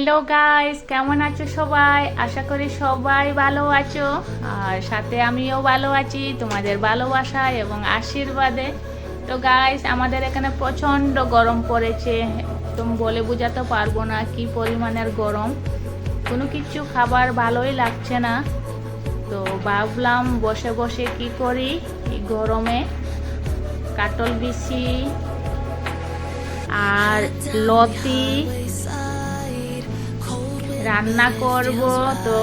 Hello guys কেমন আছো সবাই? আশা করি সবাই ভালো আছো। আর সাথে আমিও ভালো আছি, তোমাদের ভালোবাসা এবং আশীর্বাদে। তো গাইস আমাদের এখানে প্রচণ্ড গরম পড়েছে। তুমি বলে বোঝাতে পারব না কি পরিমাণের গরম। কোনো কিছু খাবার ভালোই লাগছে না। তো, ভাবলাম বসে বসে কি করি এই গরমে? কাটল বিছি আর লতি। রান্না করব। তো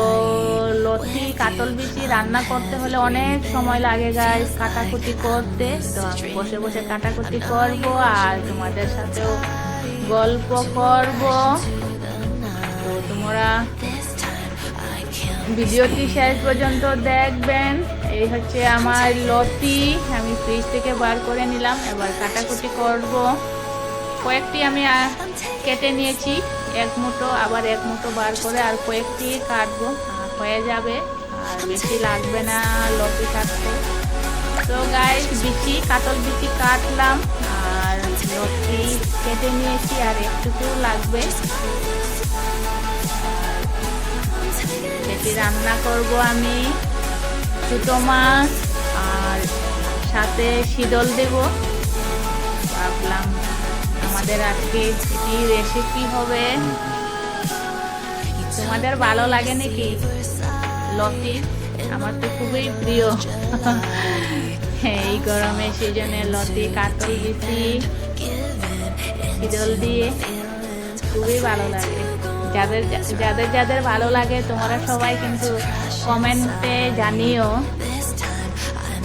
লতি, কাতল বিচি রান্না করতে হলে অনেক সময় লাগে গাইস কাটাকুটি করতে। তো বসে বসে কাটাকুটি করব আর তোমাদের সাথেও গল্প করব। তো তোমরা ভিডিওটি শেষ পর্যন্ত দেখবেন। এই হচ্ছে আমার লতি, আমি ফ্রিজ থেকে বার করে নিলাম, এবার কাটাকুটি করব। কয়েকটি আমি কেটে নিয়েছি। এক মুঠো, আবার এক মুঠো বার করে আর কয়েকটি কাটবো। হয়ে যাবে, আর বেশি লাগবে না লতি কাটতে তো গায়ে বিচি, কাতল বিচি কাটলাম, আর লতি কেটে নিয়েছি, আর একটুকু লাগবে। সেটি রান্না করব আমি ছোটো মাছ, আর সাথে শীতল দেব। আমাদের আজকে কি রেসিপি হবে। তোমাদের ভালো লাগে নাকি? লতি, আমার তো খুবই প্রিয়। এই গরমে সিজনে লতি কাতল দিছি শীতল দিয়ে খুবই ভালো লাগে। যাদের যাদের যাদের ভালো লাগে, তোমরা সবাই কিন্তু কমেন্টে জানিও। আর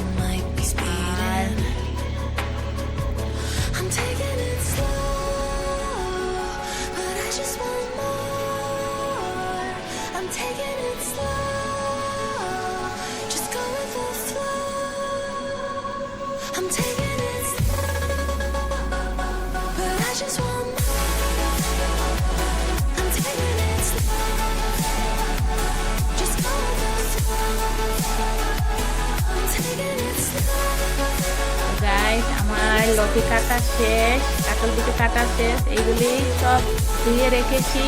গাইস আমার লতি কাটা শেষ কাতল দিকে কাটা শেষ এইগুলি সব ধুয়ে রেখেছি।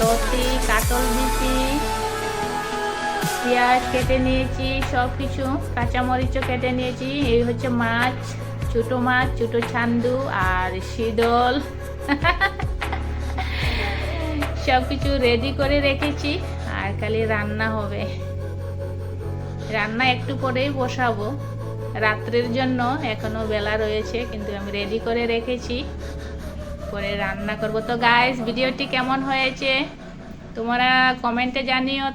লতি, কাতল দিছি পেঁয়াজ কেটে নিয়েছি সব কিছু কাঁচামরিচও কেটে নিয়েছি। এই হচ্ছে মাছ, ছোটো মাছ, ছোটো ছান্দু আর শীতল। সব কিছু রেডি করে রেখেছি আর খালি রান্না হবে। রান্না একটু পরেই বসাবো। রাত্রের জন্য এখনও বেলা রয়েছে, কিন্তু আমি রেডি করে রেখেছি। পরে রান্না করব। তো গাইস ভিডিওটি কেমন হয়েছে? তোমরা কমেন্টে জানিও।